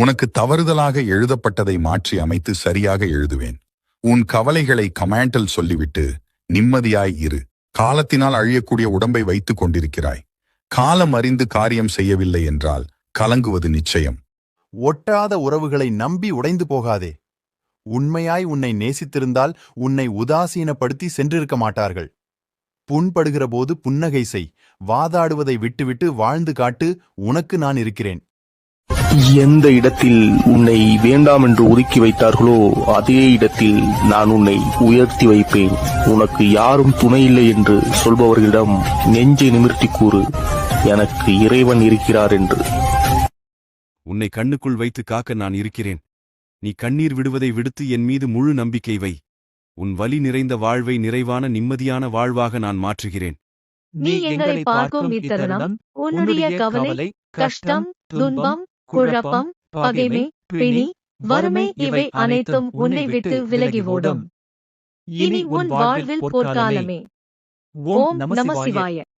உனக்கு தவறுதலாக எழுதப்பட்டதை மாற்றி அமைத்து சரியாக எழுதுவேன். உன் கவலைகளை கமாண்டல் சொல்லிவிட்டு நிம்மதியாய் இரு. காலத்தினால் அழியக்கூடிய உடம்பை வைத்துக் கொண்டிருக்கிறாய். காலம் அறிந்து காரியம் செய்யவில்லை என்றால் கலங்குவது நிச்சயம். ஒட்டாத உறவுகளை நம்பி உடைந்து போகாதே. உண்மையாய் உன்னை நேசித்திருந்தால் உன்னை உதாசீனப்படுத்தி சென்றிருக்க மாட்டார்கள். புண்படுகிறபோது புன்னகை செய். வாதாடுவதை விட்டுவிட்டு வாழ்ந்து காட்டு உனக்கு நான் இருக்கிறேன். எந்த இடத்தில் உன்னை வேண்டாம் என்று ஒதுக்கி வைத்தார்களோ அதே இடத்தில் நான் உன்னை உயர்த்தி வைப்பேன். உனக்கு யாரும் துணையில்லை என்று சொல்பவர்களிடம் நெஞ்சை நிமிர்த்தி கூறு. எனக்கு இறைவன் இருக்கிறார் என்று. உன்னை கண்ணுக்குள் வைத்து காக்க நான் இருக்கிறேன். நீ கண்ணீர் விடுவதை விடுத்து என் மீது முழு நம்பிக்கை வை. உன் வலி நிறைந்த வாழ்வை நிறைவான நிம்மதியான வாழ்வாக நான் மாற்றுகிறேன். நீ எங்களை பார்க்கும் இத்தருணம் உன்னுடைய கவலை கஷ்டம் துன்பம் குழப்பம் பகைமை பிணி வறுமை இவை அனைத்தும் உன்னை விட்டு விலகி ஓடும் இனி உன் வாழ்வில் பொற்காலமே. ஓம் நம சிவாய.